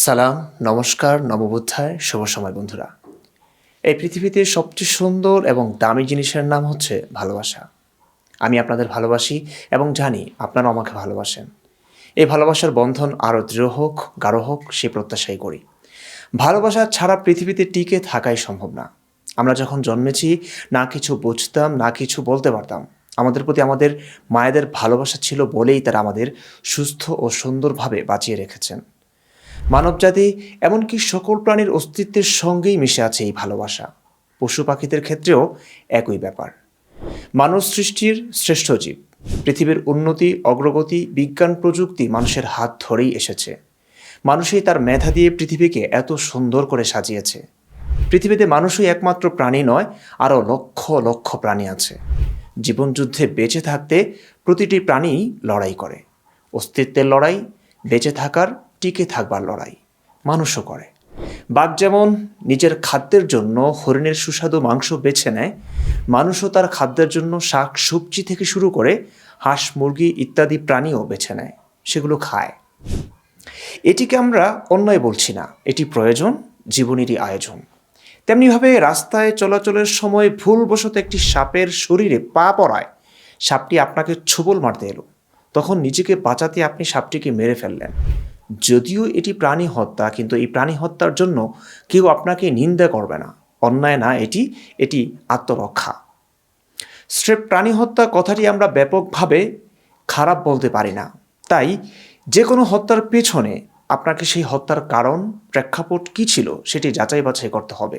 সালাম, নমস্কার নববোধ্যায় শুভ সময় বন্ধুরা। এই পৃথিবীতে সবচেয়ে সুন্দর এবং দামি জিনিসের নাম হচ্ছে ভালোবাসা। আমি আপনাদের ভালোবাসি এবং জানি আপনারা আমাকে ভালোবাসেন। এই ভালোবাসার বন্ধন আরও দৃঢ় হোক, গাঢ় হোক, সে প্রত্যাশাই করি। ভালোবাসা ছাড়া পৃথিবীতে টিকে থাকাই সম্ভব না। আমরা যখন জন্মেছি, না কিছু বুঝতাম, না কিছু বলতে পারতাম। আমাদের প্রতি আমাদের মায়েদের ভালোবাসা ছিল বলেই তারা আমাদের সুস্থ ও সুন্দরভাবে বাঁচিয়ে রেখেছেন। মানবজাতি এমনকি সকল প্রাণীর অস্তিত্বের সঙ্গেই মিশে আছে এই ভালোবাসা। পশু পাখিদের ক্ষেত্রেও একই ব্যাপার। মানব সৃষ্টির শ্রেষ্ঠ জীব। পৃথিবীর উন্নতি, অগ্রগতি, বিজ্ঞান প্রযুক্তি মানুষের হাত ধরেই এসেছে। মানুষই তার মেধা দিয়ে পৃথিবীকে এত সুন্দর করে সাজিয়েছে। পৃথিবীতে মানুষই একমাত্র প্রাণী নয়, আরও লক্ষ লক্ষ প্রাণী আছে। জীবনযুদ্ধে বেঁচে থাকতে প্রতিটি প্রাণীই লড়াই করে। অস্তিত্বের লড়াই, বেঁচে থাকার টিকে থাকবার লড়াই। মানুষও করে। বাঘ যেমন নিজের খাদ্যের জন্য হরিণের সুস্বাদু মাংস বেছে নেয়, মানুষও তার খাদ্যের জন্য শাক, সবজি থেকে শুরু করে হাঁস, মুরগি ইত্যাদি প্রাণীও বেছে নেয়, সেগুলো খায়। এটিকে আমরা অন্যায় বলছি না, এটি প্রয়োজন, জীবনেরই আয়োজন। তেমনিভাবে রাস্তায় চলাচলের সময় ভুলবশত একটি সাপের শরীরে পা পড়ায়, সাপটি আপনাকে ছোবল মারতে এলো। তখন নিজেকে বাঁচাতে আপনি সাপটিকে মেরে ফেললেন। যদিও এটি প্রাণী হত্যা, কিন্তু এই প্রাণী হত্যার জন্য কেউ আপনাকে নিন্দা করবে না, অন্যায় না, এটি এটি আত্মরক্ষা। স্রেফ প্রাণী হত্যা কথাটি আমরা ব্যাপকভাবে খারাপ বলতে পারি না। তাই যে কোনো হত্যার পেছনে আপনাকে সেই হত্যার কারণ, প্রেক্ষাপট কী ছিল সেটি যাচাই বাছাই করতে হবে।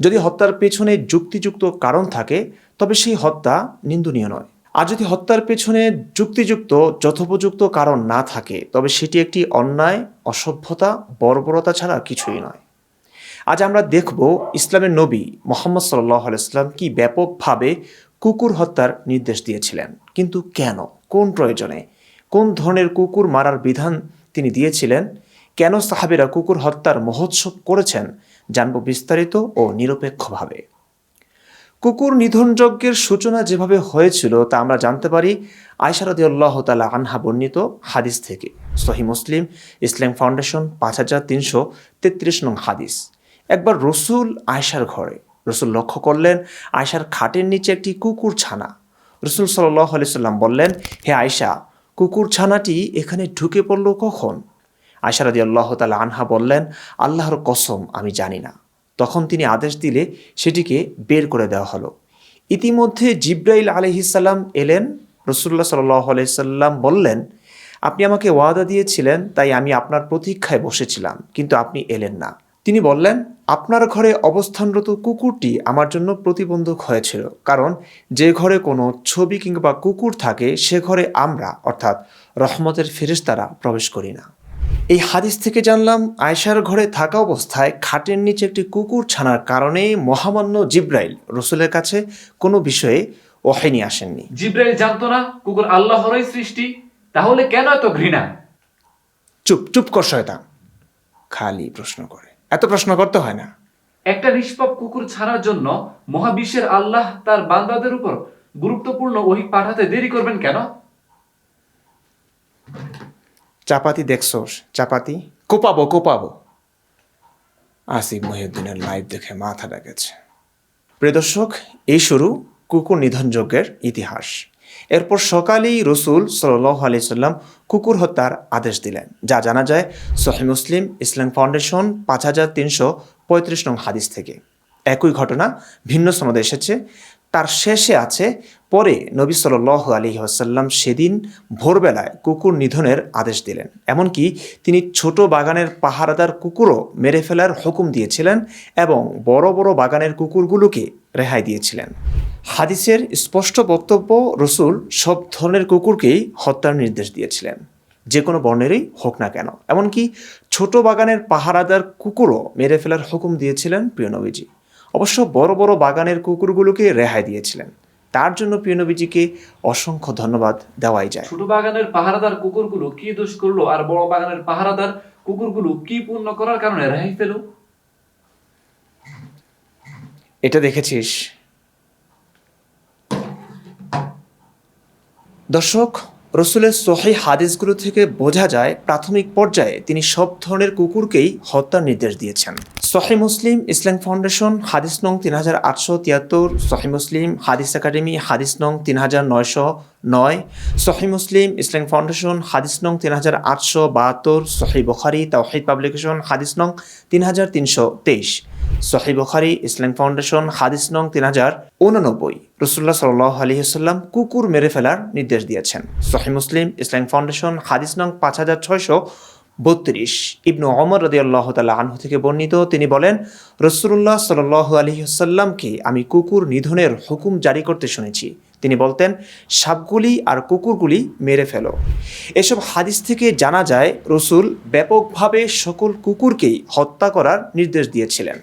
যদি হত্যার পেছনে যুক্তিযুক্ত কারণ থাকে, তবে সেই হত্যা নিন্দনীয় নয়। আর যদি হত্যার পেছনে যুক্তিযুক্ত, যথোপযুক্ত কারণ না থাকে, তবে সেটি একটি অন্যায়, অসভ্যতা, বর্বরতা ছাড়া কিছুই নয়। আজ আমরা দেখব ইসলামের নবী মোহাম্মদ সাল্লাহ আলাইসলাম কি ব্যাপকভাবে কুকুর হত্যার নির্দেশ দিয়েছিলেন, কিন্তু কেন, কোন প্রয়োজনে, কোন ধরনের কুকুর মারার বিধান তিনি দিয়েছিলেন, কেন সাহাবেরা কুকুর হত্যার মহোৎসব করেছেন, জানব বিস্তারিত ও নিরপেক্ষভাবে। কুকুর নিধনযজ্ঞের সূচনা যেভাবে হয়েছিল তা আমরা জানতে পারি। আয়সারদি আল্লাহ তালা আনহা বর্ণিত হাদিস থেকে। সহি মুসলিম, ইসলাম ফাউন্ডেশন, পাঁচ হাজার তিনশো তেত্রিশ নং হাদিস। একবার রসুল আয়সার ঘরে, রসুল লক্ষ্য করলেন আয়সার খাটের নিচে একটি কুকুর ছানা। রসুল সাল্লাহ আলি সাল্লাম বললেন, হে আয়সা কুকুর ছানাটি এখানে ঢুকে পড়ল কখন? আয়সারদি আল্লাহ তালা আনহা বললেন, আল্লাহর কসম, আমি জানি না। তখন তিনি আদেশ দিলে সেটিকে বের করে দেওয়া হলো। ইতিমধ্যে জিব্রাইল আলহিসাল্লাম এলেন রসুল্লাহ সাল্লাহ আলাইসাল্লাম বললেন, আপনি আমাকে ওয়াদা দিয়েছিলেন, তাই আমি আপনার প্রতীক্ষায় বসেছিলাম, কিন্তু আপনি এলেন না। তিনি বললেন, আপনার ঘরে অবস্থানরত কুকুরটি আমার জন্য প্রতিবন্ধক হয়েছিল, কারণ যে ঘরে কোনো ছবি কিংবা কুকুর থাকে, সে ঘরে আমরা, অর্থাৎ রহমতের ফেরেশতারা প্রবেশ করি না। এই হাদিস থেকে জানলাম আয়সার ঘরে থাকা অবস্থায় খাটের নিচে একটি কুকুর ছানার কারণে মহামান্য জিব্রাইল রসুলের কাছে কোনো বিষয়ে ওহাইনি আসেননি। জিব্রাইল জানতো না কুকুর আল্লাহরই সৃষ্টি তাহলে কেন এত ঘৃণা? চুপ চুপ কর শয়তান। খালি প্রশ্ন করে। এত প্রশ্ন করতে হয় না। একটা নিষ্পাপ কুকুর ছাড়ার জন্য মহাবিশ্বের আল্লাহ তার বান্দাদের উপর গুরুত্বপূর্ণ ওহি পাঠাতে দেরি করবেন কেন? চাপাতি দেখছোস? চাপাতি কোপাবো কোপাবো। আসিফ মহিউদ্দিনের লাইভ দেখে মাথা গেছে। প্রিয় দর্শক, এই শুরু কুকুর নিধনযজ্ঞের ইতিহাস। এরপর সকালেই রসুল সাল্লাহ আলি সাল্লাম কুকুর হত্যার আদেশ দিলেন, যা জানা যায় সহি মুসলিম ইসলাম ফাউন্ডেশন পাঁচ হাজার তিনশো পঁয়ত্রিশ নং হাদিস থেকে। একই ঘটনা ভিন্ন সনদে এসেছে। তার শেষে আছে, পরে নবী সাল আলী আসাল্লাম সেদিন ভোরবেলায় কুকুর নিধনের আদেশ দিলেন। এমনকি তিনি ছোট বাগানের পাহারাদার কুকুরও মেরে ফেলার হুকুম দিয়েছিলেন এবং বড় বড় বাগানের কুকুরগুলোকে রেহাই দিয়েছিলেন। হাদিসের স্পষ্ট বক্তব্য রসুল সব ধরনের কুকুরকেই হত্যার নির্দেশ দিয়েছিলেন। যে কোনো বর্ণেরই হোক না কেন। এমনকি ছোট বাগানের পাহারাদার কুকুরও মেরে ফেলার হুকুম দিয়েছিলেন প্রিয় নবীজি। অবশ্য বড় বড় বাগানের কুকুরগুলোকে রেহাই দিয়েছিলেন। তার জন্য প্রিয় নবীজিকে অসংখ্য ধন্যবাদ দেওয়াই যায়। ছোট বাগানের পাহারাদার কুকুরগুলো কি দোষ করল আর বড় বাগানের পাহারাদার কুকুরগুলো কি পূর্ণ করার কারণে রেহাই পেল? এটা দেখেছিস? দর্শক রসুলের সহি হাদিসগুলো থেকে বোঝা যায়, প্রাথমিক পর্যায়ে তিনি সব ধরনের কুকুরকেই হত্যার নির্দেশ দিয়েছেন। সহি মুসলিম ইসলাম ফাউন্ডেশন হাদিস নং তিন হাজার আটশো তিয়াত্তর, সহি মুসলিম হাদিস একাডেমি হাদিস নং তিন হাজার নয়শো নয়, সহি মুসলিম ইসলাম ফাউন্ডেশন হাদিস নং তিন হাজার আটশো বাহাত্তর, সহি বখারি তাওহিদ পাবলিকেশন হাদিস নং তিন হাজার তিনশো তেইশ। সহি বখারি, ইসলাম ফাউন্ডেশন, হাদিস নং তিন হাজার উননব্বই। রসুল্লাহ সাল আলহিহাল্লাম কুকুর মেরে ফেলার নির্দেশ দিয়েছেন। সহি মুসলিম, ইসলাম ফাউন্ডেশন, হাদিস নং পাঁচ হাজার ছয়শো বত্রিশ। ইবনু অমর রদি আল্লাহ তালা আনহু থেকে বর্ণিত, তিনি বলেন রসুল্লাহ সাল আলহিহাল্লামকে আমি কুকুর নিধনের হুকুম জারি করতে শুনেছি। তিনি বলতেন, সাপগুলি আর কুকুরগুলি মেরে ফেলো। এসব হাদিস থেকে জানা যায়, রসুল ব্যাপকভাবে সকল কুকুরকেই হত্যা করার নির্দেশ দিয়েছিলেন।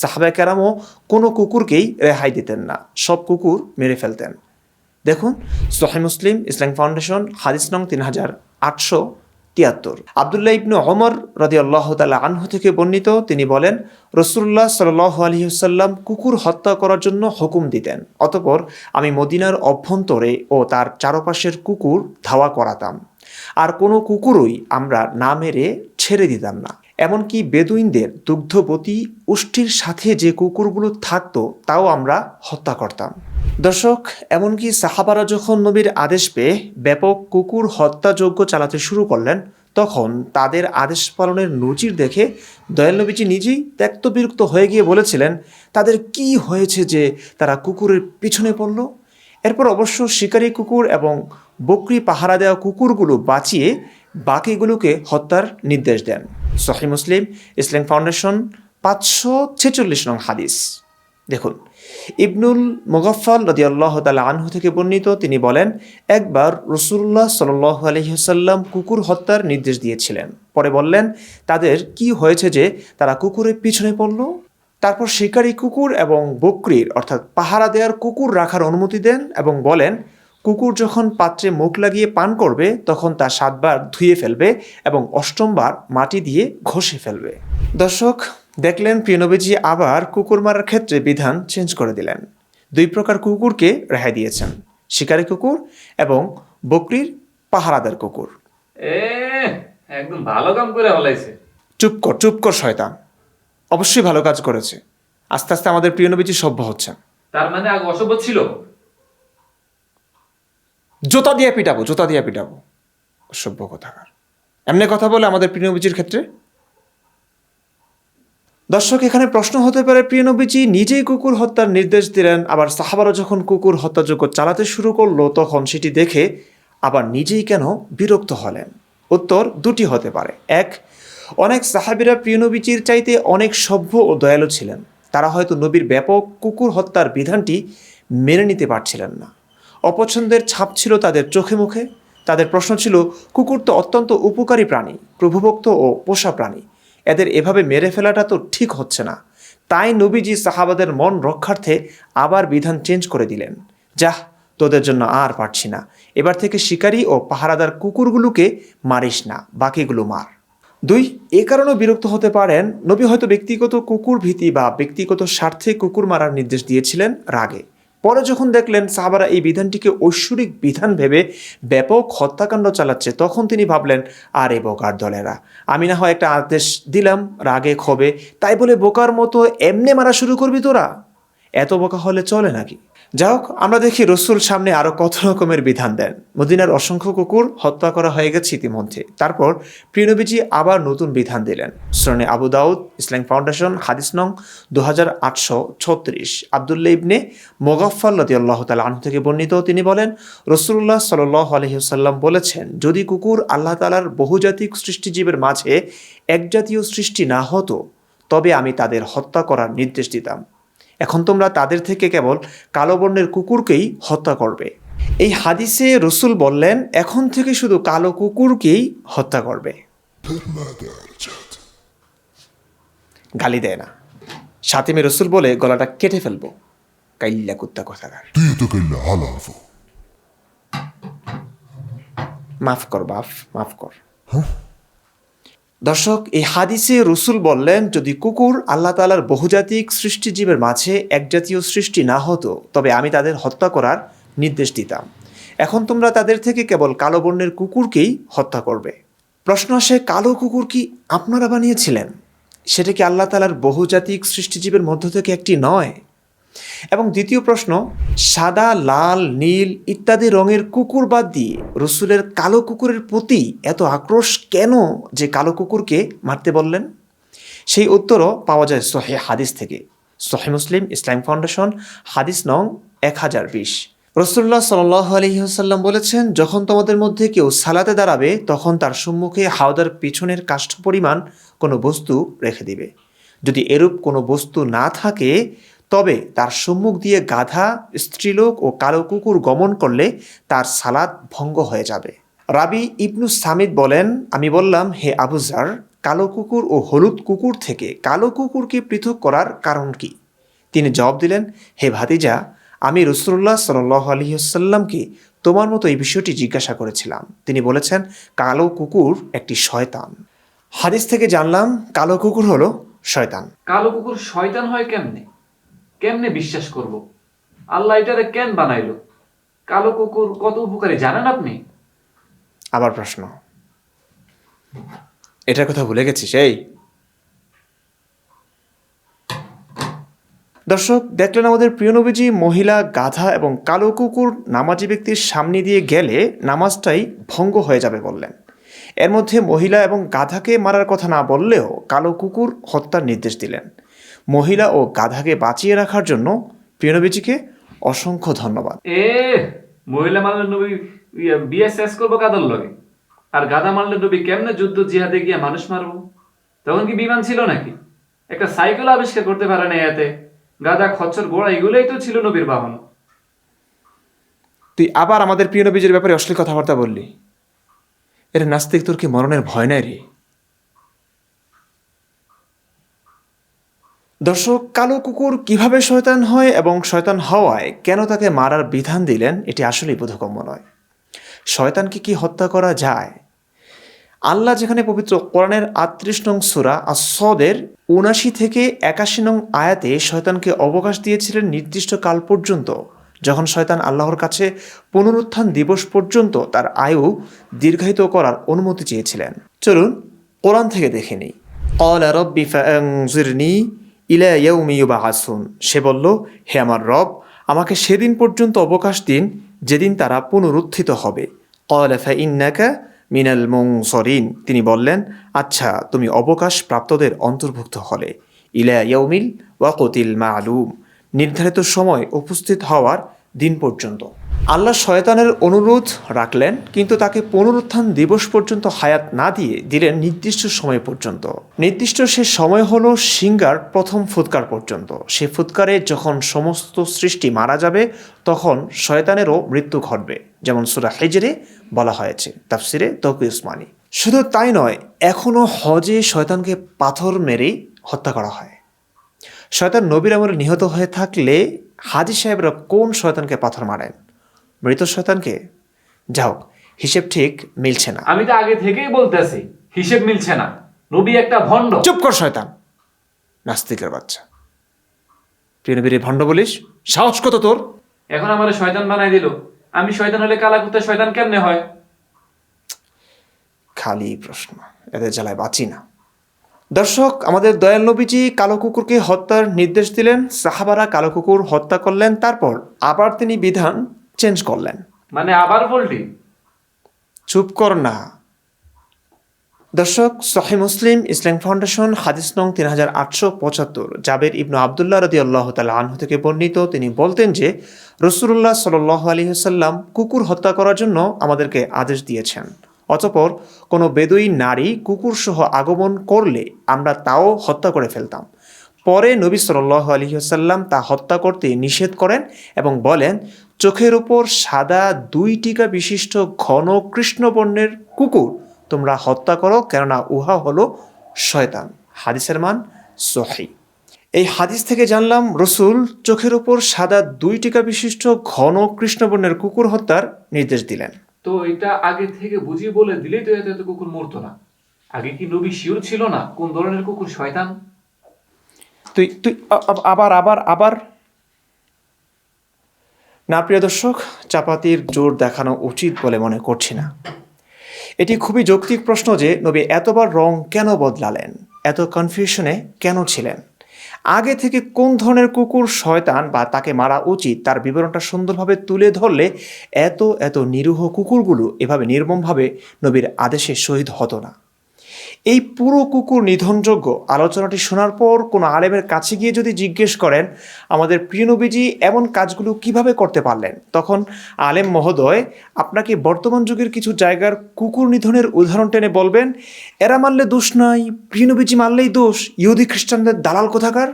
সাহাবা কেরামও কোনো কুকুরকেই রেহাই দিতেন না, সব কুকুর মেরে ফেলতেন। দেখুন সোহাই মুসলিম ইসলাম ফাউন্ডেশন, হাদিস নং তিন হাজার আটশো তিয়াত্তর। আবদুল্লাহ ইবনু অমর রদি আল্লাহ তালা আনহু থেকে বর্ণিত, তিনি বলেন রসুল্লাহ সাল আলহিহসাল্লাম কুকুর হত্যা করার জন্য হুকুম দিতেন, অতপর আমি মদিনার অভ্যন্তরে ও তার চারপাশের কুকুর ধাওয়া করাতাম। আর কোনো কুকুরই আমরা না মেরে ছেড়ে দিতাম না। এমনকি বেদুইনদের দুগ্ধবতী উষ্টির সাথে যে কুকুরগুলো থাকতো, তাও আমরা হত্যা করতাম। দর্শক, এমনকি সাহাবারা যখন নবীর আদেশ পেয়ে ব্যাপক কুকুর হত্যাযজ্ঞ চালাতে শুরু করলেন, তখন তাদের আদেশ পালনের নজির দেখে দয়াল নবীজি নিজেই ত্যক্ত বিরক্ত হয়ে গিয়ে বলেছিলেন, তাদের কি হয়েছে যে তারা কুকুরের পিছনে পড়ল? এরপর অবশ্য শিকারী কুকুর এবং বকরি পাহারা দেওয়া কুকুরগুলো বাঁচিয়ে বাকিগুলোকে হত্যার নির্দেশ দেন। সহি মুসলিম, ইসলাম ফাউন্ডেশন, পাঁচশো ছেচল্লিশ নং হাদিস। দেখুন, ইবনুল মুগফল রদি আল্লাহ তালা আনহু থেকে বর্ণিত, তিনি বলেন, একবার রসুল্লাহ সাল আলহিহাল্লাম কুকুর হত্যার নির্দেশ দিয়েছিলেন। পরে বললেন, তাদের কি হয়েছে যে তারা কুকুরের পিছনে পড়ল? তারপর শিকারী কুকুর এবং বকরির, অর্থাৎ পাহারা দেওয়ার কুকুর রাখার অনুমতি দেন এবং বলেন, কুকুর যখন পাত্রে মুখ লাগিয়ে পান করবে, তখন তা সাতবার ধুয়ে ফেলবে এবং অষ্টমবার মাটি দিয়ে ঘষে ফেলবে। দর্শক দেখলেন প্রিয়নবীজি আবার কুকুর মারার ক্ষেত্রে বিধান চেঞ্জ করে দিলেন। দুই প্রকার কুকুরকে রেহাই দিয়েছেন শিকারী কুকুর এবং বকরির পাহারাদার কুকুর। একদম ভালো কাম করে হলাইছে চুপ কর চুপ কর শয়তান। অবশ্যই ভালো কাজ করেছে। আস্তে আস্তে আমাদের প্রিয়নবীজি সভ্য হচ্ছেন। তার মানে আগে অসভ্য ছিল? জোতা দিয়ে পিটাবো জোতা দিয়ে পিটাবো। অসভ্য কথাকার। এমনি কথা বলে আমাদের প্রিয়নবীজির ক্ষেত্রে দর্শক, এখানে প্রশ্ন হতে পারে প্রিয়নবীজি নিজেই কুকুর হত্যার নির্দেশ দিলেন, আবার সাহাবারা যখন কুকুর হত্যাযোগ্য চালাতে শুরু করল, তখন সেটি দেখে আবার নিজেই কেন বিরক্ত হলেন? উত্তর দুটি হতে পারে। এক, অনেক সাহাবিরা প্রিয়নবীজির চাইতে অনেক সভ্য ও দয়ালু ছিলেন। তারা হয়তো নবীর ব্যাপক কুকুর হত্যার বিধানটি মেনে নিতে পারছিলেন না। অপছন্দের ছাপ ছিল তাদের চোখে মুখে। তাদের প্রশ্ন ছিল, কুকুর তো অত্যন্ত উপকারী প্রাণী, প্রভুভক্ত ও পোষা প্রাণী। এদের এভাবে মেরে ফেলাটা তো ঠিক হচ্ছে না। তাই নবীজি সাহাবাদের মন রক্ষার্থে আবার বিধান চেঞ্জ করে দিলেন। যাহ, তোদের জন্য আর পারছি না। এবার থেকে শিকারী ও পাহারাদার কুকুরগুলোকে মারিস না, বাকিগুলো মার। দুই, এ কারণেও বিরক্ত হতে পারেন, নবী হয়তো ব্যক্তিগত কুকুর ভীতি বা ব্যক্তিগত স্বার্থে কুকুর মারার নির্দেশ দিয়েছিলেন রাগে। পরে যখন দেখলেন সাহাবারা এই বিধানটিকে ঐশ্বরিক বিধান ভেবে ব্যাপক হত্যাকাণ্ড চালাচ্ছে, তখন তিনি ভাবলেন, আরে বোকার দলেরা, আমি না হয় একটা আদেশ দিলাম রাগে ক্ষোভে, তাই বলে বোকার মতো এমনে মারা শুরু করবি তোরা? এত বোকা হলে চলে নাকি? যাই হোক, আমরা দেখি রসুল সামনে আরও কত রকমের বিধান দেন। মদিনার অসংখ্য কুকুর হত্যা করা হয়ে গেছে ইতিমধ্যে। তারপর প্রিয়নবীজি আবার নতুন বিধান দিলেন। শ্রণে আবু দাউদ ইসলাম ফাউন্ডেশন, হাদিস নং দু হাজার আটশো ছত্রিশ। আবদুল্লা ইবনে মোগাফাল আল্লাহ তালা আনহু থেকে বর্ণিত, তিনি বলেন রসুল্লাহ সাল আলহিহাল্লাম বলেছেন, যদি কুকুর আল্লাহ তালার বহুজাতিক সৃষ্টিজীবের মাঝে একজাতীয় সৃষ্টি না হতো, তবে আমি তাদের হত্যা করার নির্দেশ দিতাম। এখন তোমরা তাদের থেকে কেবল কালো বর্ণের কুকুরকেই হত্যা করবে। এই হাদিসে রসুল বললেন, এখন থেকে শুধু কালো কুকুরকেই হত্যা করবে। গালি দেয় না। সাতিমে রসুল বলে, গলাটা কেটে ফেলব। কাইল্লা কুত্তা কথাকার। মাফ কর বাফ মাফ কর। হ্যাঁ? দর্শক, এই হাদিসে রসুল বললেন, যদি কুকুর আল্লাহ তালার বহুজাতিক সৃষ্টিজীবের মাঝে একজাতীয় সৃষ্টি না হতো, তবে আমি তাদের হত্যা করার নির্দেশ দিতাম। এখন তোমরা তাদের থেকে কেবল কালো বর্ণের কুকুরকেই হত্যা করবে। প্রশ্ন আসে, কালো কুকুর কি আপনারা বানিয়েছিলেন? সেটা কি আল্লাহ তালার বহুজাতিক সৃষ্টিজীবের মধ্য থেকে একটি নয়? এবং দ্বিতীয় প্রশ্ন, সাদা, লাল, নীল ইত্যাদি রঙের কুকুর বাদ দিয়ে রসুলের কালো কুকুরের প্রতি এত আক্রোশ কেন যে কালো কুকুরকে মারতে বললেন? সেই উত্তরও পাওয়া যায় সোহে হাদিস থেকে। সোহে মুসলিম ইসলাম ফাউন্ডেশন, হাদিস নং এক হাজার বিশ। রসুল্লাহ সাল আলহিহাসাল্লাম বলেছেন, যখন তোমাদের মধ্যে কেউ সালাতে দাঁড়াবে, তখন তার সম্মুখে হাওদার পিছনের কাষ্ঠ পরিমাণ কোনো বস্তু রেখে দিবে। যদি এরূপ কোনো বস্তু না থাকে তবে তার সম্মুখ দিয়ে গাধা, স্ত্রীলোক ও কালো কুকুর গমন করলে তার সালাদ ভঙ্গ হয়ে যাবে। রাবি ইবনু সামিদ বলেন, আমি বললাম, হে আবুজার কালো কুকুর ও হলুদ কুকুর থেকে কালো কুকুরকে পৃথক করার কারণ কি? তিনি জবাব দিলেন, হে ভাতিজা, আমি রসুল্লাহ সাল আলহিহাল্লামকে তোমার মতো এই বিষয়টি জিজ্ঞাসা করেছিলাম। তিনি বলেছেন, কালো কুকুর একটি শয়তান। হাদিস থেকে জানলাম, কালো কুকুর হলো শয়তান। কালো কুকুর শয়তান হয় কেমনে? কেমনে বিশ্বাস করব? আল্লাহ এটারে কেন বানাইলো? কালো কুকুর কত উপকারী, জানেন আপনি? আবার প্রশ্ন। এটার কথা ভুলে গেছিস এই দর্শক, দেখলেন আমাদের প্রিয় নবীজি, মহিলা, গাধা এবং কালো কুকুর নামাজি ব্যক্তির সামনে দিয়ে গেলে নামাজটাই ভঙ্গ হয়ে যাবে বললেন। এর মধ্যে মহিলা এবং গাধাকে মারার কথা না বললেও কালো কুকুর হত্যার নির্দেশ দিলেন। মহিলা ও গাধাকে বাঁচিয়ে রাখার জন্য প্রিয় নবীজিকে অসংখ্য ধন্যবাদ। এ মহিলা মারলে নবী বিয়ে শেষ করব গাদার লগে? আর গাদা মারলে নবী কেমনে যুদ্ধ জিহাদে গিয়ে মানুষ মারবো? তখন কি বিমান ছিল নাকি? একটা সাইকেল আবিষ্কার করতে পারে না এতে। গাদা খচ্চর গোড়া এগুলোই তো ছিল নবীর বাহন। তুই আবার আমাদের প্রিয় নবীজের ব্যাপারে অশ্লীল কথাবার্তা বললি। এর নাস্তিক তোর কি মরণের ভয় নাই রে? দর্শক কালো কুকুর কিভাবে শয়তান হয় এবং শয়তান হওয়ায় কেন তাকে মারার বিধান দিলেন এটি আসলেই বোধগম্য নয় শয়তানকে কি হত্যা করা যায় আল্লাহ যেখানে পবিত্র কোরআনের আটত্রিশ নং সুরা আসদের উনাশি থেকে একাশি নং আয়াতে শয়তানকে অবকাশ দিয়েছিলেন নির্দিষ্ট কাল পর্যন্ত যখন শয়তান আল্লাহর কাছে পুনরুত্থান দিবস পর্যন্ত তার আয়ু দীর্ঘায়িত করার অনুমতি চেয়েছিলেন চলুন কোরআন থেকে দেখে নিই قال رب فأنظرني ইলা সে বলল, হে আমার রব, আমাকে সেদিন পর্যন্ত অবকাশ দিন, যেদিন তারা পুনরুত্থিত হবে। কলেফা ইন্নাকা মিনাল সরিন তিনি বললেন আচ্ছা তুমি অবকাশ প্রাপ্তদের অন্তর্ভুক্ত হলে। ইলা কতিল মা আলুম নির্ধারিত সময় উপস্থিত হওয়ার দিন পর্যন্ত। আল্লাহ শয়তানের অনুরোধ রাখলেন, কিন্তু তাকে পুনরুত্থান দিবস পর্যন্ত হায়াত না দিয়ে দিলেন নির্দিষ্ট সময় পর্যন্ত। নির্দিষ্ট সে সময় হলো সিঙ্গার প্রথম ফুৎকার পর্যন্ত। সে ফুৎকারে যখন সমস্ত সৃষ্টি মারা যাবে, তখন শয়তানেরও মৃত্যু ঘটবে, যেমন সুরা হেজরে বলা হয়েছে, তাফসিরে তকি উসমানী। শুধু তাই নয় এখনও হজে শয়তানকে পাথর মেরেই হত্যা করা হয়। শয়তান নবীর আমলে নিহত হয়ে থাকলে হাজি সাহেবরা কোন শয়তানকে পাথর মারেন? মৃত শয়তানকে? যাও হিসেব ঠিক মিলছে না। আমি তো আগে থেকেই বলতেছি হিসেব মিলছে না। নবী একটা ভণ্ড। চুপ কর শয়তান। নাস্তিকের বাচ্চা। তুই নবীর ভণ্ড বলিস সাহস কত তোর? এখন আমার শয়তান বানাই দিল। আমি শয়তান হলে কালা কুত্তা শয়তান কেমনে হয়? খালি প্রশ্ন এদের জ্বালায় বাঁচি না। দর্শক আমাদের দয়াল নবীজি কালো কুকুরকে হত্যার নির্দেশ দিলেন সাহাবারা কালো কুকুর হত্যা করলেন তারপর আবার তিনি বিধান চেঞ্জ করলেন। মানে আবার বলটি চুপ কর না। দর্শক সহি মুসলিম ইসলাম ফাউন্ডেশন হাদিস নং তিন হাজার আটশো পঁচাত্তর জাবের ইবনু আবদুল্লাহ রদি আল্লাহ তালা আনহু থেকে বর্ণিত। তিনি বলতেন যে রসুল্লাহ সাল আলী সাল্লাম কুকুর হত্যা করার জন্য আমাদেরকে আদেশ দিয়েছেন। অতপর কোনো বেদুই নারী কুকুর সহ আগমন করলে আমরা তাও হত্যা করে ফেলতাম। পরে নবী সাল্লাহ আলহিহাসাল্লাম তা হত্যা করতে নিষেধ করেন এবং বলেন চোখের ওপর সাদা দুই টিকা বিশিষ্ট ঘন কৃষ্ণবর্ণের কুকুর তোমরা হত্যা করো কেননা উহা হলো শয়তান। হাদিসের মান সহি। এই হাদিস থেকে জানলাম রসুল চোখের ওপর সাদা দুই টিকা বিশিষ্ট ঘন কৃষ্ণবর্ণের কুকুর হত্যার নির্দেশ দিলেন। তো এটা আগে থেকে বুঝিয়ে বলে দিলেই তো এত কুকুর মরতো না। আগে কি নবী শিওর ছিল না কোন ধরনের কুকুর শয়তান? তুই তুই আবার আবার আবার না, প্রিয় দর্শক, চাপাতির জোর দেখানো উচিত বলে মনে করছি না। এটি খুবই যৌক্তিক প্রশ্ন যে নবী এতবার রং কেন বদলালেন? এত কনফিউশনে কেন ছিলেন? আগে থেকে কোন ধরনের কুকুর শয়তান বা তাকে মারা উচিত তার বিবরণটা সুন্দরভাবে তুলে ধরলে এত এত নিরীহ কুকুরগুলো এভাবে নির্মমভাবে নবীর আদেশে শহীদ হতো না। এই পুরো কুকুর নিধনযোগ্য। আলোচনাটি শোনার পর কোনো আলেমের কাছে গিয়ে যদি জিজ্ঞেস করেন, আমাদের প্রিয় নবীজি এমন কাজগুলো কীভাবে করতে পারলেন? তখন আলেম মহোদয়, আপনাকে বর্তমান যুগের কিছু জায়গার কুকুর নিধনের উদাহরণ টেনে বলবেন, এরা মারলে দোষ নাই, প্রিয় নবীজি মারলেই দোষ, ইহুদি খ্রিস্টানদের দালাল কোথাকার?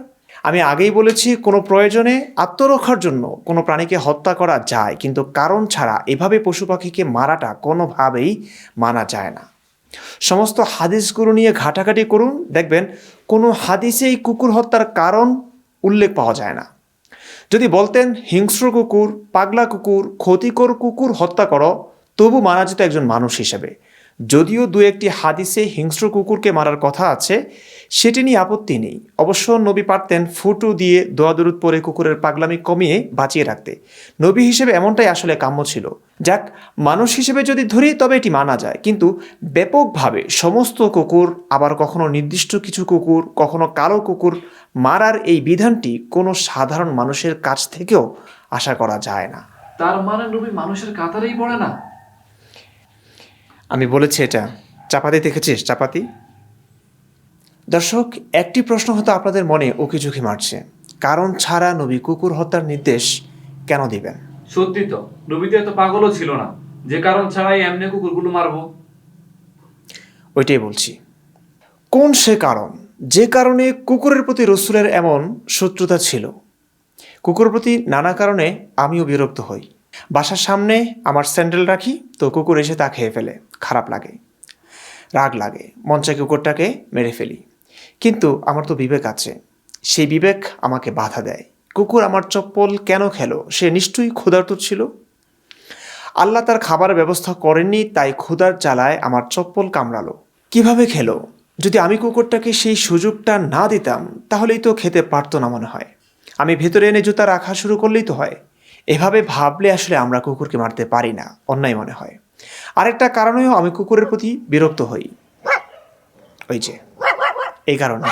আমি আগেই বলেছি, কোনো প্রয়োজনে আত্মরক্ষার জন্য কোনো প্রাণীকে হত্যা করা যায়, কিন্তু কারণ ছাড়া এভাবে পশু পাখিকে মারাটা কোনোভাবেই মানা যায় না। সমস্ত হাদিসগুলো নিয়ে ঘাটাঘাটি করুন। দেখবেন কোনো হাদিসেই কুকুর হত্যার কারণ উল্লেখ পাওয়া যায় না। যদি বলতেন, হিংস্র কুকুর, পাগলা কুকুর, ক্ষতিকর কুকুর হত্যা করো, তবু মারা যেত একজন মানুষ হিসেবে। যদিও দু একটি হাদিসে হিংস্র কুকুরকে মারার কথা আছে, সেটি নিয়ে আপত্তি নেই। অবশ্য নবী পারতেন ফুটু দিয়ে দোয়াদুরুদ পরে কুকুরের পাগলামি কমিয়ে বাঁচিয়ে রাখতে। নবী হিসেবে এমনটাই আসলে কাম্য ছিল। যাক, মানুষ হিসেবে যদি ধরি, তবে এটি মানা যায়। কিন্তু ব্যাপকভাবে সমস্ত কুকুর, আবার কখনো নির্দিষ্ট কিছু কুকুর, কখনো কালো কুকুর, মারার এই বিধানটি কোনো সাধারণ মানুষের কাছ থেকেও আশা করা যায় না। তার মানে নবী মানুষের কাতারেই পড়ে না? আমি বলেছি এটা। চাপাতি দেখেছিস? চাপাতি? দর্শক একটি প্রশ্ন হয়তো আপনাদের মনে উকি ঝুঁকি মারছে। কারণ ছাড়া নবী কুকুর হত্যার নির্দেশ কেন দিবেন? সত্যি তো। নবীতে এত পাগলও ছিল না। যে কারণ ছাড়াই এমনি কুকুরগুলো মারবো। ওইটাই বলছি। কোন সে কারণ? যে কারণে কুকুরের প্রতি রসুলের এমন শত্রুতা ছিল। কুকুরের প্রতি নানা কারণে আমিও বিরক্ত হই। বাসার সামনে আমার স্যান্ডেল রাখি তো কুকুর এসে তা খেয়ে ফেলে। খারাপ লাগে, রাগ লাগে মঞ্চে কুকুরটাকে মেরে ফেলি। কিন্তু আমার তো বিবেক আছে, সেই বিবেক আমাকে বাধা দেয়। কুকুর আমার চপ্পল কেন খেলো? সে নিশ্চয়ই ক্ষুধার্ত ছিল। আল্লাহ তার খাবারের ব্যবস্থা করেননি, তাই ক্ষুধার জ্বালায় আমার চপ্পল কামড়ালো। কীভাবে খেলো? যদি আমি কুকুরটাকে সেই সুযোগটা না দিতাম, তাহলেই তো খেতে পারতো না মনে হয়। আমি ভেতরে এনে জুতা রাখা শুরু করলেই তো হয়। এভাবে ভাবলে আসলে আমরা কুকুরকে মারতে পারি না, অন্যায় মনে হয়। আরেকটা কারণেও আমি কুকুরের প্রতি বিরক্ত হই। ওই যে, এই কারণে।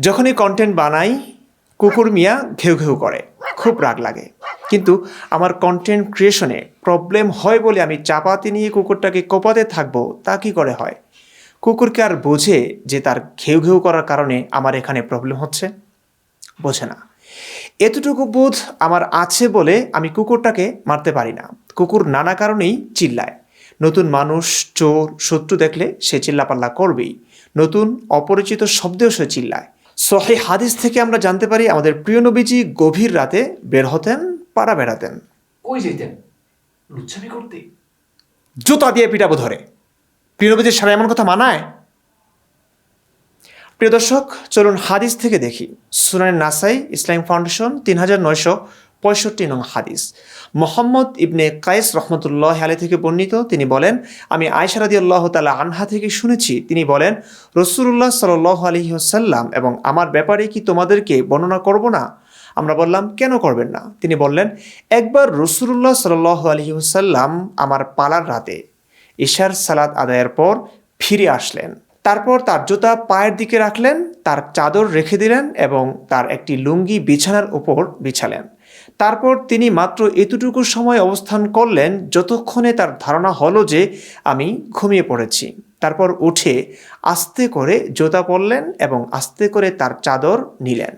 যখনই কন্টেন্ট বানাই, কুকুর মিয়া ঘেউ ঘেউ করে, খুব রাগ লাগে। কিন্তু আমার কন্টেন্ট ক্রিয়েশনে প্রবলেম হয় বলে আমি চাপাতি নিয়ে কুকুরটাকে কোপাতে থাকব, তা কি করে হয়? কুকুরকে আর বোঝে যে তার ঘেউ ঘেউ করার কারণে আমার এখানে প্রবলেম হচ্ছে? বোঝে না। এতটুকু বোধ আমার আছে বলে আমি কুকুরটাকে মারতে পারি না। কুকুর নানা কারণেই চিল্লায়। নতুন মানুষ চোর শত্রু দেখলে সে চিল্লাপাল্লা করবেই। নতুন অপরিচিত শব্দেও সে চিল্লায়। সহে হাদিস থেকে আমরা জানতে পারি আমাদের প্রিয় নবীজি গভীর রাতে বের হতেন পাড়া বেড়াতেন। কই যেতেন লুচ্ছামি করতে? জুতা দিয়ে পিটাবো ধরে। প্রিয় নবীজির সারা এমন কথা মানায়? প্রিয় দর্শক, চলুন হাদিস থেকে দেখি। সুনান নাসাই ইসলাম ফাউন্ডেশন, তিন হাজার নয়শো পঁয়ষট্টি নং হাদিস। মোহাম্মদ ইবনে কায়েস রহমতুল্লাহ আলী থেকে বর্ণিত, তিনি বলেন, আমি আয়সারাদি আল্লাহ তালা আনহা থেকে শুনেছি, তিনি বলেন রসুল্লাহ সাল আলহি সাল্লাম এবং আমার ব্যাপারে কি তোমাদেরকে বর্ণনা করব না? আমরা বললাম, কেন করবেন না? তিনি বললেন, একবার রসুল্লাহ সাল আলহি সাল্লাম আমার পালার রাতে ঈশার সালাদ আদায়ের পর ফিরে আসলেন। তারপর তার জুতা পায়ের দিকে রাখলেন, তার চাদর রেখে দিলেন এবং তার একটি লুঙ্গি বিছানার উপর বিছালেন। তারপর তিনি মাত্র এতটুকু সময় অবস্থান করলেন যতক্ষণে তার ধারণা হলো যে আমি ঘুমিয়ে পড়েছি। তারপর উঠে আস্তে করে জুতা পরলেন এবং আস্তে করে তার চাদর নিলেন।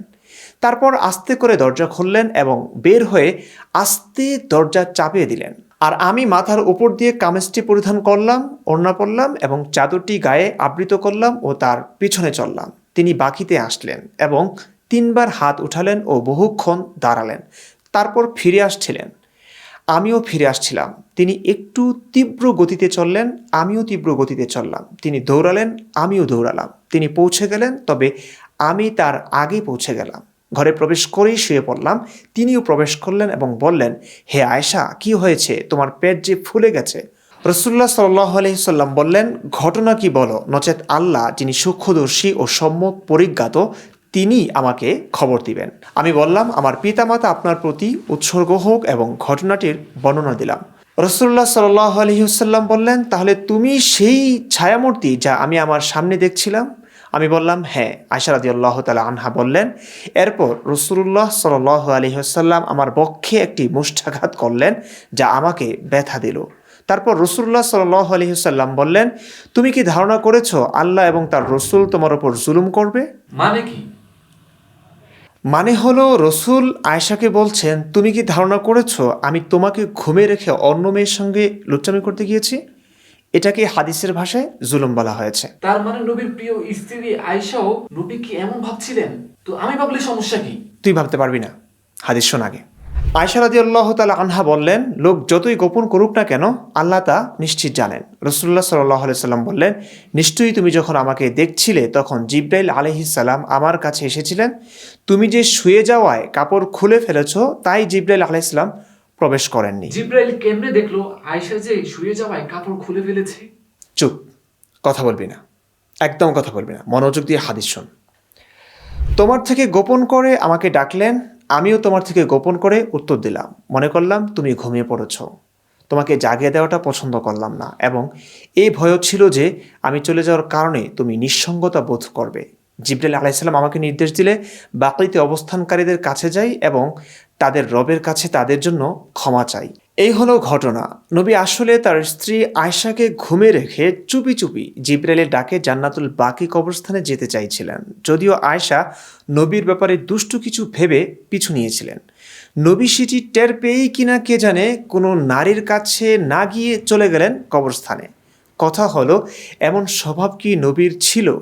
তারপর আস্তে করে দরজা খুললেন এবং বের হয়ে আস্তে দরজা চাপিয়ে দিলেন। আর আমি মাথার উপর দিয়ে কামেজটি পরিধান করলাম, ওড়না পরলাম এবং চাদরটি গায়ে আবৃত করলাম ও তার পিছনে চললাম। তিনি বাকিতে আসলেন এবং তিনবার হাত উঠালেন ও বহুক্ষণ দাঁড়ালেন। তারপর ফিরে আসছিলেন। আমিও ফিরে আসছিলাম। তিনি একটু তীব্র গতিতে চললেন, আমিও তীব্র গতিতে চললাম। তিনি দৌড়ালেন, আমিও দৌড়ালাম। তিনি পৌঁছে গেলেন, তবে আমি তার আগে পৌঁছে গেলাম। ঘরে প্রবেশ করেই শুয়ে পড়লাম। তিনিও প্রবেশ করলেন এবং বললেন, হে আয়েশা, কি হয়েছে? তোমার পেট যে ফুলে গেছে। রসুল্লাহ সাল্লাহ আলহিসাল্লাম বললেন, ঘটনা কি বলো? নচেত আল্লাহ, যিনি সূক্ষ্মদর্শী ও সম্যক পরিজ্ঞাত, তিনি আমাকে খবর দিবেন। আমি বললাম, আমার পিতামাতা আপনার প্রতি উৎসর্গ হোক এবং ঘটনাটির বর্ণনা দিলাম। রসুল্লাহ সাল্লাহ আলহিউসাল্লাম বললেন, তাহলে তুমি সেই ছায়ামূর্তি যা আমি আমার সামনে দেখছিলাম? আমি বললাম হ্যাঁ আশারাদি আল্লাহ তালা আনহা বললেন এরপর রসুল্লাহ সাল আলহিহাসাল্লাম আমার বক্ষে একটি মুষ্ঠাঘাত করলেন যা আমাকে ব্যথা দিল। তারপর রসুল্লাহ সাল আলহিহাল্লাম বললেন তুমি কি ধারণা করেছ আল্লাহ এবং তার রসুল তোমার ওপর জুলুম করবে? মানে কি? মানে হলো রসুল আয়সাকে বলছেন তুমি কি ধারণা করেছ আমি তোমাকে ঘুমে রেখে অন্য মেয়ের সঙ্গে লুচ্চামি করতে গিয়েছি? এটাকে হাদিসের ভাষায় জুলুম বলা হয়েছে। তার মানে নবীর প্রিয় স্ত্রী আয়েশাও নবী কি এমন ভাবছিলেন? তো আমি ভাবলে সমস্যা কি? তুই ভাবতে পারবি না। হাদিস শোন আগে। আয়সা রাদি আল্লাহ তালা আনহা বললেন লোক যতই গোপন করুক না কেন আল্লাহ তা নিশ্চিত জানেন। রসুল্লাহ সাল্লাহ সাল্লাম বললেন নিশ্চয়ই তুমি যখন আমাকে দেখছিলে তখন জিব্রাইল আলহিসাল্লাম আমার কাছে এসেছিলেন। তুমি যে শুয়ে যাওয়ায় কাপড় খুলে ফেলেছ তাই জিব্রাইল আলাইসাল্লাম প্রবেশ করেননি। জিব্রাইল কেমনে দেখল? আয়েশা যে শুয়ে যাওয়ায় কাপড় খুলে ফেলেছে। চুপ কথা বলবি না। একদম কথা বলবি না। মনোযোগ দিয়ে হাদিস শোন। তোমার থেকে গোপন করে আমাকে ডাকলেন আমিও তোমার থেকে গোপন করে উত্তর দিলাম। মনে করলাম তুমি ঘুমিয়ে পড়েছ। তোমাকে জাগিয়ে দেওয়াটা পছন্দ করলাম না এবং এই ভয়ও ছিল যে আমি চলে যাওয়ার কারণে তুমি নিঃসঙ্গতা বোধ করবে। জিব্রাইল আলাইসাল্লাম আমাকে নির্দেশ দিলে বাকরিতে অবস্থানকারীদের কাছে যাই এবং তাদের রবের কাছে তাদের জন্য ক্ষমা চাই। এই হলো ঘটনা। নবী আসলে তার স্ত্রী আয়শাকে ঘুমে রেখে চুপি চুপি জিব্রাইলের ডাকে জান্নাতুল বাকি কবরস্থানে যেতে চাইছিলেন। যদিও আয়শা নবীর ব্যাপারে দুষ্টু কিছু ভেবে পিছু নিয়েছিলেন। নবী সেটি টের পেয়েই কিনা কে জানে কোনো নারীর কাছে না গিয়ে চলে গেলেন কবরস্থানে। কথা হলো, এমন স্বভাব কি নবীর ছিল?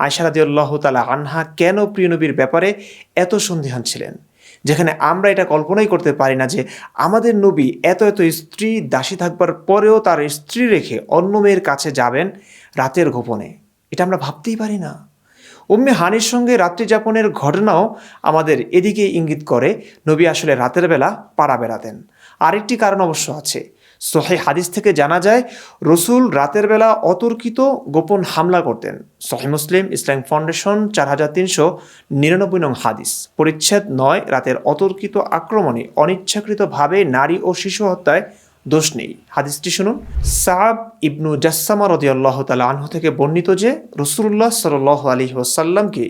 আয়সা রাদিউল্লাহ তালা আনহা কেন প্রিয় নবীর ব্যাপারে এত সন্দিহান ছিলেন? যেখানে আমরা এটা কল্পনাই করতে পারি না যে আমাদের নবী এত এত স্ত্রী দাসী থাকবার পরেও তার স্ত্রী রেখে অন্য মেয়ের কাছে যাবেন রাতের গোপনে। এটা আমরা ভাবতেই পারি না। উম্মে হানির সঙ্গে রাত্রি যাপনের ঘটনাও আমাদের এদিকে ইঙ্গিত করে, নবী আসলে রাতের বেলা পাড়া বেড়াতেন। আরেকটি কারণ অবশ্য আছে। সোহে হাদিস থেকে জানা যায়, রসুল রাতের বেলা অতর্কিত গোপন হামলা করতেন। সহি মুসলিম ইসলাম ফাউন্ডেশন চার হাজার তিনশো নিরানব্বই নং হাদিস। পরিচ্ছেদ নয়, রাতের অতর্কিত আক্রমণে অনিচ্ছাকৃতভাবে নারী ও শিশু হত্যায় দোষ নেই। হাদিসটি শুনুন। সাব ইবনু জাসামা রদিয়াল্লাহ তালা আনহু থেকে বর্ণিত যে রসুল্লাহ সাল আলী ওসাল্লামকে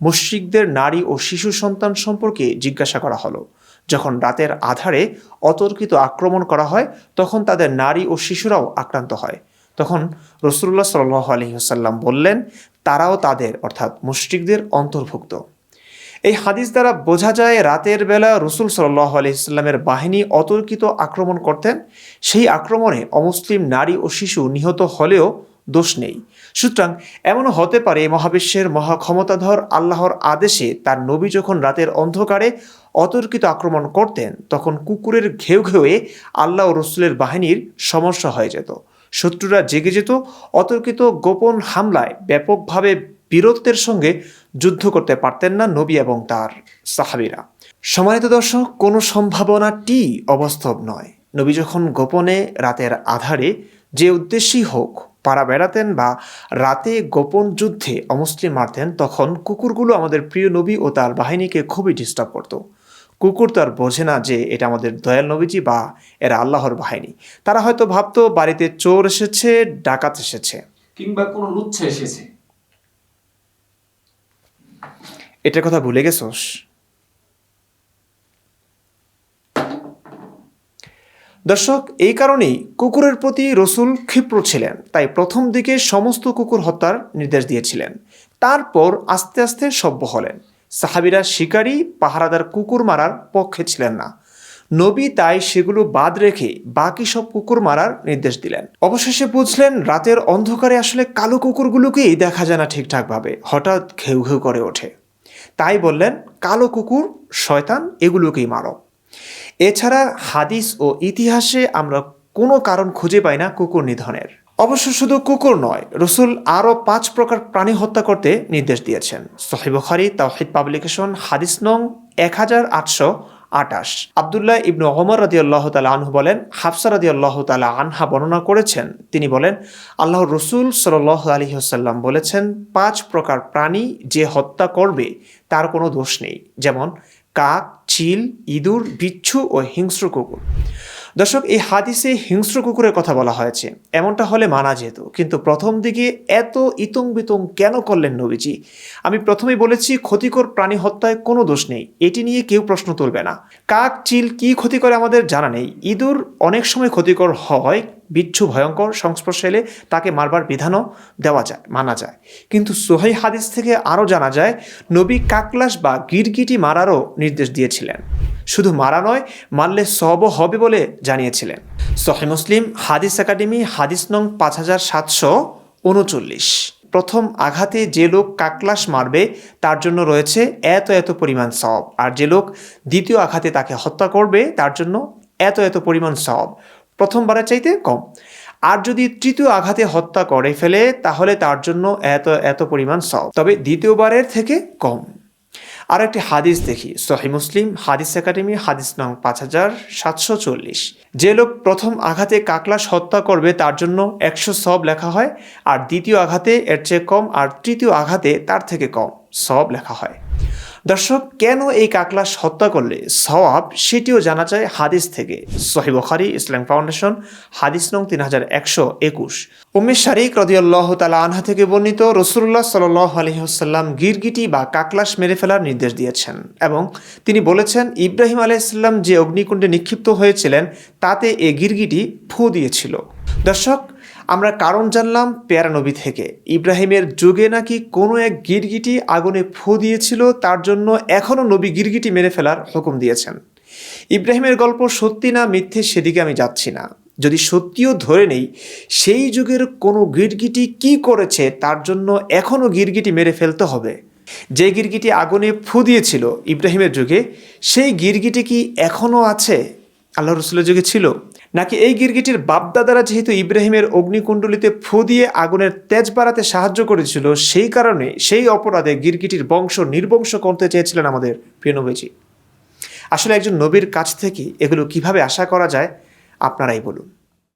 মুশ্রিকদের নারী ও শিশু সন্তান সম্পর্কে জিজ্ঞাসা করা হলো। যখন রাতের আধারে অতর্কিত আক্রমণ করা হয়, তখন তাদের নারী ও শিশুরাও আক্রান্ত হয়। তখন রসুল্লাহ সাল আলী ওসাল্লাম বললেন, তারাও তাদের, অর্থাৎ মুশ্রিকদের, অন্তর্ভুক্ত। এই হাদিস দ্বারা বোঝা যায়, রাতের বেলা রসুল সাল্লাহ আলহিসাল্লামের বাহিনী অতর্কিত আক্রমণ করতেন। সেই আক্রমণে অমুসলিম নারী ও শিশু নিহত হলেও দোষ নেই। সুতরাং এমনও হতে পারে মহাবিশ্বের মহাক্ষমতাধর আল্লাহর আদেশে তার নবী যখন রাতের অন্ধকারে অতর্কিত আক্রমণ করতেন, তখন কুকুরের ঘেউ ঘেউয়ে আল্লাহ রসুলের বাহিনীর সমস্যা হয়ে যেত। শত্রুরা জেগে যেত, অতর্কিত গোপন হামলায় ব্যাপকভাবে বীরত্বের সঙ্গে যুদ্ধ করতে পারতেন না নবী এবং তার সাহাবিরা। সম্মানিত দর্শক, কোনো সম্ভাবনাটি অবাস্তব নয়। নবী যখন গোপনে রাতের আধারে যে উদ্দেশ্যেই হোক পাড়া বেড়াতেন বা রাতে গোপন যুদ্ধে অমুসলিম মারতেন তখন কুকুরগুলো আমাদের প্রিয় নবী ও তার বাহিনীকে খুবই ডিস্টার্ব করতো। কুকুর তো আর বোঝে না যে এটা আমাদের দয়াল নবীজি বা এরা আল্লাহর বাহিনী। তারা হয়তো ভাবতো বাড়িতে চোর এসেছে ডাকাত এসেছে। কিংবা কোনো লুচ্ছা এসেছে। এটার কথা ভুলে গেছোস? দর্শক, এই কারণেই কুকুরের প্রতি রসুল ক্ষিপ্র ছিলেন। তাই প্রথম দিকে সমস্ত কুকুর হত্যার নির্দেশ দিয়েছিলেন। তারপর আস্তে আস্তে সভ্য হলেন। সাহাবিরা শিকারী, পাহারাদার কুকুর মারার পক্ষে ছিলেন না। নবী তাই সেগুলো বাদ রেখে বাকি সব কুকুর মারার নির্দেশ দিলেন। অবশেষে বুঝলেন রাতের অন্ধকারে আসলে কালো কুকুরগুলোকেই দেখা যায় না ঠিকঠাকভাবে। হঠাৎ ঘেউ ঘেউ করে ওঠে। তাই বললেন, কালো কুকুর, শয়তান, এগুলোকেই মারো। এছাড়া হাদিস ও ইতিহাসে আমরা কোনো কারণ খুঁজে পাই না কুকুর নিধনের। অবশ্য শুধু কুকুর নয়, রসুল আরও পাঁচ প্রকার প্রাণী হত্যা করতে নির্দেশ দিয়েছেন। সহিবখারি তাওহিদ পাবলিকেশন, হাদিস নং এক হাজার আটশো আটাশ আবদুল্লাহ ইবনু ওমর রাদি আল্লাহ তালা আনহু বলেন, হাফসা রাদি আল্লাহ তালা আনহা বর্ণনা করেছেন। তিনি বলেন আল্লাহ রসুল সাল আলী হাসাল্লাম বলেছেন, পাঁচ প্রকার প্রাণী যে হত্যা করবে তার কোনো দোষ নেই। যেমন, কাক চিল ইঁদুর বিচ্ছু ও হিংস্র কুকুর। দর্শক, এই হাদিসে হিংস্র কুকুরের কথা বলা হয়েছে। এমনটা হলে মানা যেত। কিন্তু প্রথম দিকে এত ইতং বিতং কেন করলেন নবীজি? আমি প্রথমেই বলেছি, ক্ষতিকর প্রাণী হত্যায় কোনো দোষ নেই। এটি নিয়ে কেউ প্রশ্ন তুলবে না। কাক, চিল কি ক্ষতি করে আমাদের জানা নেই। ইঁদুর অনেক সময় ক্ষতিকর হয়, বিচ্ছু, ভয়ঙ্কর, সংস্পর্শে এলে তাকে মারবার বিধানও দেওয়া যায়, মানা যায়। কিন্তু সোহাই হাদিস থেকে আরও জানা যায়, নবী কাকলাস বা গিরগিটি মারারও নির্দেশ দিয়েছিলেন। শুধু মারা নয়, মারলে সব হবে বলে জানিয়েছিলেন। সহি মুসলিম, হাদিস একাডেমি, হাদিস নং পাঁচ হাজার সাতশো উনচল্লিশ। প্রথম আঘাতে যে লোক কাকলাস মারবে, তার জন্য রয়েছে এত এত পরিমাণ সব আর যে লোক দ্বিতীয় আঘাতে তাকে হত্যা করবে, তার জন্য এত এত পরিমাণ সব প্রথমবারের চাইতে কম। আর যদি তৃতীয় আঘাতে হত্যা করে ফেলে, তাহলে তার জন্য এত এত পরিমাণ সব তবে দ্বিতীয়বারের থেকে কম। আর একটি হাদিস দেখি, সহি মুসলিম, হাদিস একাডেমি, হাদিস নং পাঁচ হাজার সাতশো চল্লিশ। যে লোক প্রথম আঘাতে কাকলাস হত্যা করবে, তার জন্য একশো সব লেখা হয়, আর দ্বিতীয় আঘাতে এর চেয়ে কম, আর তৃতীয় আঘাতে তার থেকে কম সব লেখা হয়। দর্শক, কেন এই কাকলাস হত্যা করলে সওয়াব সেটিও জানা যায় হাদিস থেকে। সহি বখারি, ইসলাম ফাউন্ডেশন, হাদিস নং তিন হাজার একশো একুশ। উম্মে শারিক রদিয়াল্লাহ তালা আনহা থেকে বর্ণিত রসুল্লাহ সাল আলহিহাসাল্লাম গিরগিটি বা কাকলাস মেরে ফেলার নির্দেশ দিয়েছেন এবং তিনি বলেছেন, ইব্রাহিম আলাইসাল্লাম যে অগ্নিকুণ্ডে নিক্ষিপ্ত হয়েছিলেন, তাতে এ গিরগিটি ফু দিয়েছিল। দর্শক আমরা কারণ জানলাম পেয়ারা নবী থেকে। ইব্রাহিমের যুগে নাকি কোনো এক গিরগিটি আগুনে ফু দিয়েছিল, তার জন্য এখনও নবী গিরগিটি মেরে ফেলার হুকুম দিয়েছেন। ইব্রাহিমের গল্প সত্যি না মিথ্যে সেদিকে আমি যাচ্ছি না। যদি সত্যিও ধরে নেই, সেই যুগের কোনো গিরগিটি কি করেছে, তার জন্য এখনও গিরগিটি মেরে ফেলতে হবে। যে গিরগিটি আগুনে ফু দিয়েছিল ইব্রাহিমের যুগে, সেই গিরগিটি কি এখনও আছে? আল্লাহ রসুলের যুগে ছিল? নাকি এই গিরগিটির বাপদাদারা যেহেতু ইব্রাহিমের অগ্নিকুণ্ডলিতে ফু দিয়ে আগুনের তেজ বাড়াতে সাহায্য করেছিল, সেই কারণে সেই অপরাধে গিরগিটির বংশ নির্বংশ করতে চেয়েছিলেন আমাদের প্রিয় নবীজি। আসলে একজন নবীর কাছ থেকে এগুলো কীভাবে আশা করা যায়, আপনারাই বলুন।